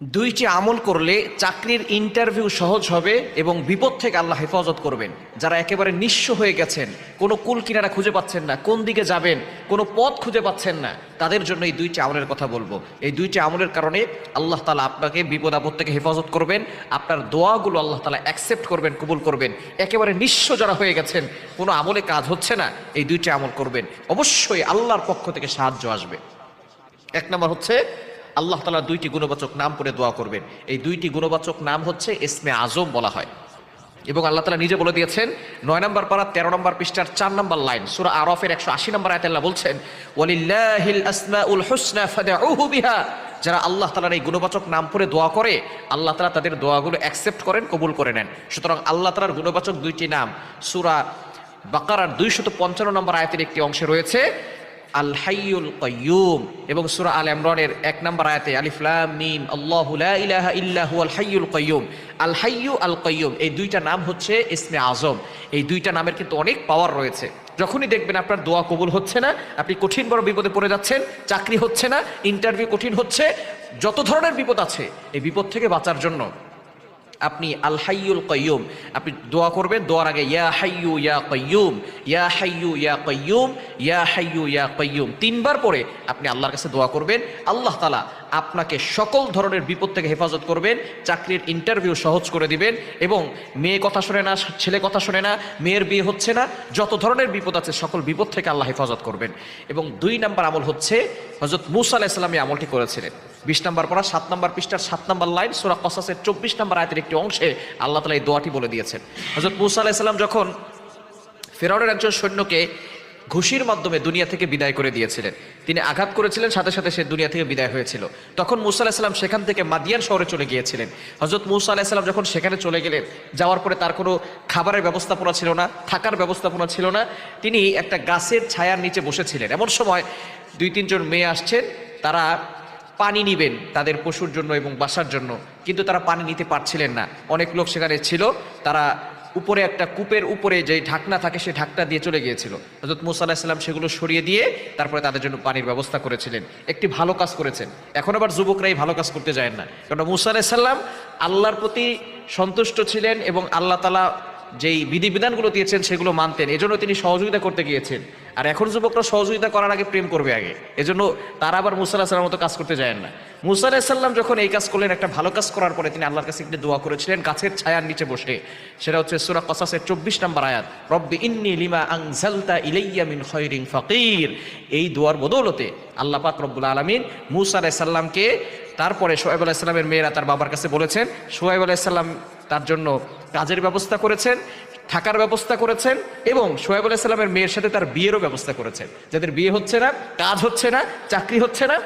দুইটি আমল করলে চাকরির ইন্টারভিউ সহজ হবে এবং বিপদ থেকে আল্লাহ হেফাজত করবেন। যারা একেবারে নিঃস্ব হয়ে গেছেন, কোনো কুল কিনারা খুঁজে পাচ্ছেন না, কোন দিকে যাবেন, কোনো পথ খুঁজে পাচ্ছেন না, তাদের জন্য এই দুইটি আমলের কথা বলব। এই দুইটি আমলের কারণে আল্লাহ তালা আপনাকে বিপদ আপদ থেকে হেফাজত করবেন, আপনার দোয়াগুলো আল্লাহ তালা অ্যাকসেপ্ট করবেন, কবুল করবেন। একেবারে নিঃস্ব যারা হয়ে গেছেন, কোনো আমলে কাজ হচ্ছে না, এই দুইটি আমল করবেন। অবশ্যই আল্লাহর পক্ষ থেকে সাহায্য আসবে। এক নম্বর হচ্ছে আল্লাহ তালা দুইটি গুণবাচক নাম পড়ে দোয়া করবেন। এই দুইটি গুণবাচক নাম হচ্ছে ইসমে আজম বলা হয়। এবং আল্লাহ তালা নিজে বলে দিয়েছেন, নয় নম্বর পারা, তেরো নম্বর পৃষ্ঠার চার নম্বর লাইন, সুরা আরফের একশো আশি নম্বর আয়াত আল্লাহ বলছেন বিহা। যারা আল্লাহ তালার এই গুণবাচক নাম পড়ে দোয়া করে, আল্লাহ তালা তাদের দোয়াগুলো অ্যাকসেপ্ট করেন, কবুল করে নেন। সুতরাং আল্লাহ তালার গুণবাচক দুইটি নাম, সুরা বাকারার দুইশত পঞ্চান্ন নম্বর আয়াতের একটি অংশে রয়েছে আল হাইয়ুল কয়্যুম এবং সূরা আল ইমরানের এক নম্বর আয়াতে আলিফ লাম মিম, আল্লাহু লা ইলাহা ইল্লা হুয়াল হাইয়ুল কয়্যুম আল হাইয়ু আল কয়্যুম এই দুইটা নাম হচ্ছে ইসমে আজম। এই দুইটা নামের কিন্তু অনেক পাওয়ার রয়েছে। যখনই দেখবেন আপনার দোয়া কবুল হচ্ছে না, আপনি কঠিন বড় বিপদে পড়ে যাচ্ছেন, চাকরি হচ্ছে না ইন্টারভিউ কঠিন হচ্ছে, যত ধরনের বিপদ আছে, এই বিপদ থেকে বাঁচার জন্য আপনি আল হাইয়ুল কয়্যুম আপনি দোয়া করবেন, দোয়ার আগে ইয়া হাইয়ু ইয়া কয়্যুম ইয়া হাইয়ু ইয়া কয়্যুম ইয়া হাইয়ু ইয়া কয়্যুম তিনবার পরে আপনি আল্লাহর কাছে দোয়া করবেন, আল্লাহ তালা আপনাকে সকল ধরনের বিপদ থেকে হেফাজত করবেন, চাকরির ইন্টারভিউ সহজ করে দিবেন এবং মেয়ে কথা শোনে না, ছেলে কথা শোনে না, মেয়ের বিয়ে হচ্ছে না, যত ধরনের বিপদ আছে সকল বিপদ থেকে আল্লাহ হেফাজত করবেন। এবং দুই নাম্বার আমল হচ্ছে হজরত মুসা আলাইসাল্লাম এই আমলটি করেছিলেন। বিশ নম্বর পড়া, সাত নম্বর পৃষ্ঠার সাত নম্বর লাইন, সুরা কসাসের চব্বিশ নম্বর আয়তের একটি অংশে আল্লাহ তালা এই দোয়াটি বলে দিয়েছেন। হজরত মুসা আলাইসাল্লাম যখন ফেরাউনের একজন সৈন্যকে ঘুষির মাধ্যমে দুনিয়া থেকে বিদায় করে দিয়েছিলেন, তিনি আঘাত করেছিলেন, সাথে সাথে সে দুনিয়া থেকে বিদায় হয়েছিল। তখন মুসা আলাহিসাল্লাম সেখান থেকে মাদিয়ান শহরে চলে গিয়েছিলেন। হজরত মুসা আলাহিসাল্লাম যখন সেখানে চলে গেলেন, যাওয়ার পরে তার কোনো খাবারের ব্যবস্থাপনা ছিল না, থাকার ব্যবস্থাপনা ছিল না, তিনি একটা গাছের ছায়ার নিচে বসেছিলেন। এমন সময় দুই তিনজন মেয়ে আসছেন তারা পানি নিবেন তাদের পশুর জন্য এবং বাসার জন্য। কিন্তু তারা পানি নিতে পারছিলেন না। অনেক লোক সেখানে ছিল, তারা উপরে একটা কূপের উপরে যে ঢাকনা থাকে সেই ঢাকনা দিয়ে চলে গিয়েছিল। হজরত মুসা সেগুলো সরিয়ে দিয়ে তারপরে তাদের জন্য পানির ব্যবস্থা করেছিলেন। একটি ভালো কাজ করেছেন। এখন আবার যুবকরাই ভালো কাজ করতে যায় না। কারণ মুসা আলাহিসাল্লাম আল্লাহর প্রতি সন্তুষ্ট ছিলেন এবং আল্লাহ তালা যেই বিধিবিধানগুলো দিয়েছেন সেগুলো মানতেন। এজন্য তিনি সহযোগিতা করতে গিয়েছেন। আর এখন যুবকরা সহযোগিতা করার আগে প্রেম করবে আগে। এজন্য তারা আবার মুসা আলাহিসাল্লাম মতো কাজ করতে যায় না। মুসা আলাহিসাল্লাম যখন এই কাজ করলেন, একটা ভালো কাজ করার পরে তিনি আল্লাহর কাছে একটি দোয়া করেছিলেন, গাছের ছায়ার নিচে বসে। সেটা হচ্ছে সুরা কসাসের চব্বিশ নম্বর আয়াত, রব্বি ইন্নি লিমা আংজালতা ইলাইয়া মিন খৈরিং ফকির। এই দোয়ার বদৌলতে আল্লাহ পাক রব্বুল আলমিন মুসা আলাহিসাল্লামকে তারপরে সোহেব আলাহিসাল্লামের মেয়েরা তার বাবার কাছে বলেছেন সোহেব আলাহিসাল্লাম তার জন্য কাজের ব্যবস্থা করেছেন, থাকার ব্যবস্থা করেছেন এবং সোহেব আলাইসাল্লামের মেয়ের সাথে তার বিয়েরও ব্যবস্থা করেছেন। যাদের বিয়ে হচ্ছে না, কাজ হচ্ছে না, চাকরি হচ্ছে না,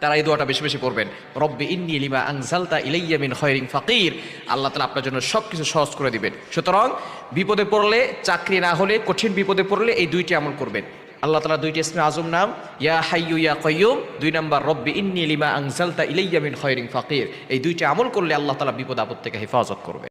তারা এই দোয়াটা বেশি বেশি পড়বেন। রব্বি ইন্নি লিমা আংজালতা ইলাইয়া মিন খয়রিং ফাকির। আল্লাহ তালা আপনার জন্য সব কিছু সহজ করে দিবেন। সুতরাং বিপদে পড়লে, চাকরি না হলে, কঠিন বিপদে পড়লে এই দুইটি আমল করবেন। আল্লাহ তালা দুইটি ইসমে আজম নাম, ইয়া হাইয়ু ইয়া কয়ুম দুই নাম্বার, রব্বি ইন্নি লিমা আংসালতা ইলাইয়া মিন খয়রিং ফাকির। এই দুইটি আমল করলে আল্লাহ তালা বিপদ আপদ থেকে হেফাজত করবে।